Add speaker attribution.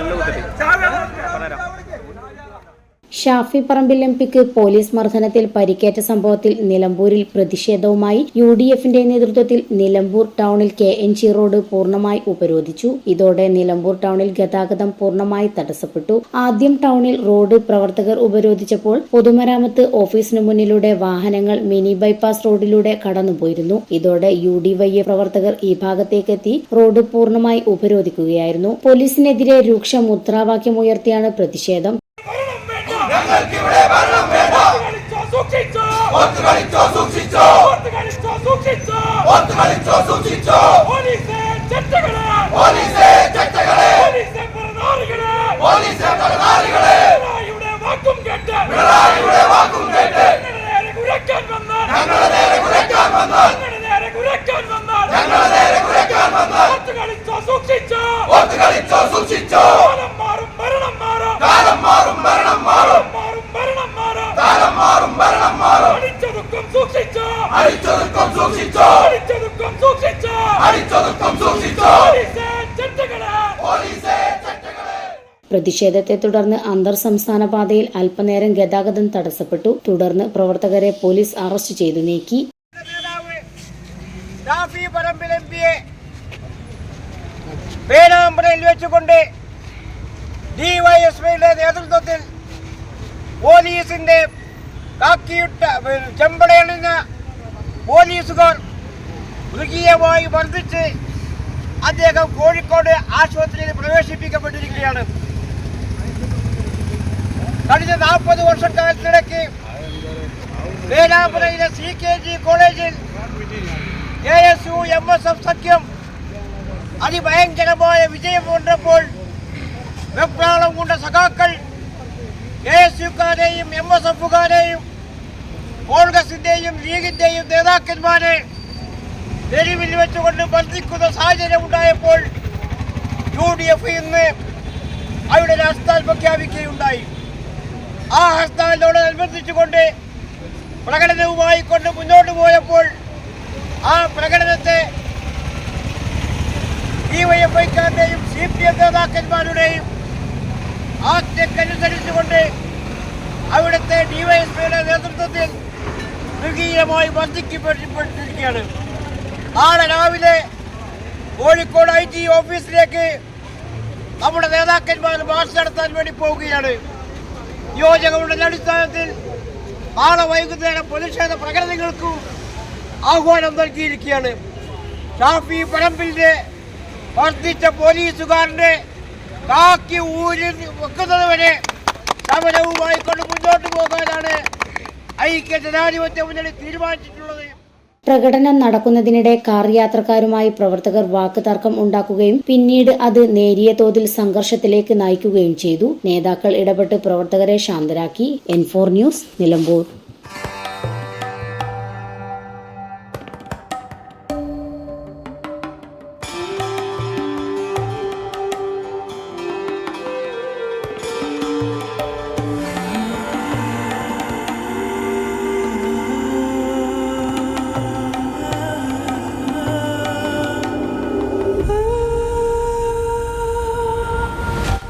Speaker 1: കണ്ണു കുത്തിട്ട് പറയാം
Speaker 2: ഷാഫി പറമ്പിൽ എം പിക്ക് പോലീസ് മർദ്ദനത്തിൽ പരിക്കേറ്റ സംഭവത്തിൽ നിലമ്പൂരിൽ പ്രതിഷേധവുമായി യു ഡി എഫിന്റെ നേതൃത്വത്തിൽ നിലമ്പൂർ ടൗണിൽ കെ എൻ ജി റോഡ് പൂർണമായി ഉപരോധിച്ചു. ഇതോടെ നിലമ്പൂർ ടൗണിൽ ഗതാഗതം പൂർണമായി തടസ്സപ്പെട്ടു. ആദ്യം ടൗണിൽ റോഡ് പ്രവർത്തകർ ഉപരോധിച്ചപ്പോൾ പൊതുമരാമത്ത് ഓഫീസിന് മുന്നിലൂടെ വാഹനങ്ങൾ മിനി ബൈപ്പാസ് റോഡിലൂടെ കടന്നുപോയിരുന്നു. ഇതോടെ യു ഡി വൈ എ പ്രവർത്തകർ ഈ ഭാഗത്തേക്കെത്തി റോഡ് പൂർണമായി ഉപരോധിക്കുകയായിരുന്നു. പോലീസിനെതിരെ രൂക്ഷ മുദ്രാവാക്യമുയർത്തിയാണ് പ്രതിഷേധം.
Speaker 3: സൂക്ഷിച്ചോ സൂക്ഷിച്ചോ സൂക്ഷിച്ചോ സൂക്ഷിച്ചോ സൂക്ഷിച്ചോ സൂക്ഷിച്ചോ പോലീസേ ചട്ടകളെ പോലീസേ ചട്ടകളെ പോലീസേ പരനാറികളെ പോലീസേ പരനാറികളെ പിണറായിയുടെ വാക്കും കേട്ട് പിണറായിയുടെ വാക്കും കേട്ട് ഞങ്ങളുടെ നേരെ കുരക്കാൻ വന്നാൽ ഞങ്ങളുടെ നേരെ കുരക്കാൻ വന്നാൽ ഞങ്ങളുടെ നേരെ കുരക്കാൻ വന്നാൽ ഞങ്ങളുടെ നേരെ കുരക്കാൻ വന്നാൽ ഓത്ത് കളിച്ചോ സൂക്ഷിച്ചോ ഓത്ത് കളിച്ചോ സൂക്ഷിച്ചോ അടിച്ചൊതുക്കം സൂക്ഷിച്ചോ. അടിച്ചൊതുക്കം സൂക്ഷിച്ചോ. അടിച്ചൊതുക്കം സൂക്ഷിച്ചോ.
Speaker 2: പ്രതിഷേധത്തെ തുടർന്ന് അന്തർ സംസ്ഥാന പാതയിൽ അല്പനേരം ഗതാഗതം തടസ്സപ്പെട്ടു. തുടർന്ന് പ്രവർത്തകരെ പോലീസ് അറസ്റ്റ് ചെയ്തു നീക്കി.
Speaker 1: പേരാമ്പ്രയിൽ വെച്ചുകൊണ്ട് ഡിവൈഎസ്പിയുടെ നേതൃത്വത്തിൽ പോലീസിന്റെ കാക്കിയിട്ട ചെമ്പടയണിഞ്ഞ പോലീസുകാർ മൃഗീയമായി മർദ്ദിച്ച് അദ്ദേഹം കോഴിക്കോട് ആശുപത്രിയിൽ പ്രവേശിപ്പിക്കപ്പെട്ടിരിക്കുകയാണ്. കഴിഞ്ഞ നാൽപ്പത് വർഷക്കാലത്തിടയ്ക്ക് വേലാപുരയിലെ സി കെ ജി കോളേജിൽ A S U M S F സഖ്യം അതിഭയങ്കരമായ വിജയം കൊണ്ടപ്പോൾ വെപ്രാളം കൊണ്ട സഖാക്കൾ എ എസ് യുക്കാരെയും എം എസ് എഫുകാരെയും കോൺഗ്രസിന്റെയും ലീഗിന്റെയും നേതാക്കന്മാരെ തെരുവിൽ വെച്ചുകൊണ്ട് ബന്ധിക്കുന്ന സാഹചര്യം ഉണ്ടായപ്പോൾ യു ഡി എഫ് ഇന്ന് അവരുടെ ഹർത്താൽ പ്രഖ്യാപിക്കുകയുണ്ടായി. ആ ഹർത്താലിനോടനുബന്ധിച്ചുകൊണ്ട് പ്രകടനവുമായി കൊണ്ട് മുന്നോട്ട് പോയപ്പോൾ ആ പ്രകടനത്തെ ഡി വൈ എഫ് ഐക്കാരുടെയും സി പി എം നേതാക്കന്മാരുടെയും ആജ്ഞക്കനുസരിച്ചുകൊണ്ട് അവിടുത്തെ ഡിവൈഎസ്പിയുടെ നേതൃത്വത്തിൽ മൃഗീയമായി വർദ്ധിക്കപ്പെട്ടിരിക്കുകയാണ്. നാളെ രാവിലെ കോഴിക്കോട് ഐ ജി ഓഫീസിലേക്ക് നമ്മുടെ നേതാക്കന്മാർ മാർച്ച് നടത്താൻ വേണ്ടി പോവുകയാണ്. നിയോജകരുടെ അടിസ്ഥാനത്തിൽ നാളെ വൈകുന്നേരം പ്രതിഷേധ പ്രകടനങ്ങൾക്കും ആഹ്വാനം നൽകിയിരിക്കുകയാണ്. ഷാഫി പറമ്പിലെ വർദ്ധിച്ച പോലീസുകാരന്റെ കാക്കി ഊരി വെക്കുന്നത് വരെ സമരവുമായി കൊണ്ട് മുന്നോട്ട് പോകാനാണ്
Speaker 2: പ്രകടനം നടക്കുന്നതിനിടെ കാർ യാത്രക്കാരുമായി പ്രവർത്തകർ വാക്കുതർക്കം ഉണ്ടാക്കുകയും പിന്നീട് അത് നേരിയ തോതിൽ സംഘർഷത്തിലേക്ക് നയിക്കുകയും ചെയ്തു. നേതാക്കൾ ഇടപെട്ട് പ്രവർത്തകരെ ശാന്തരാക്കി. N four news Nilambur.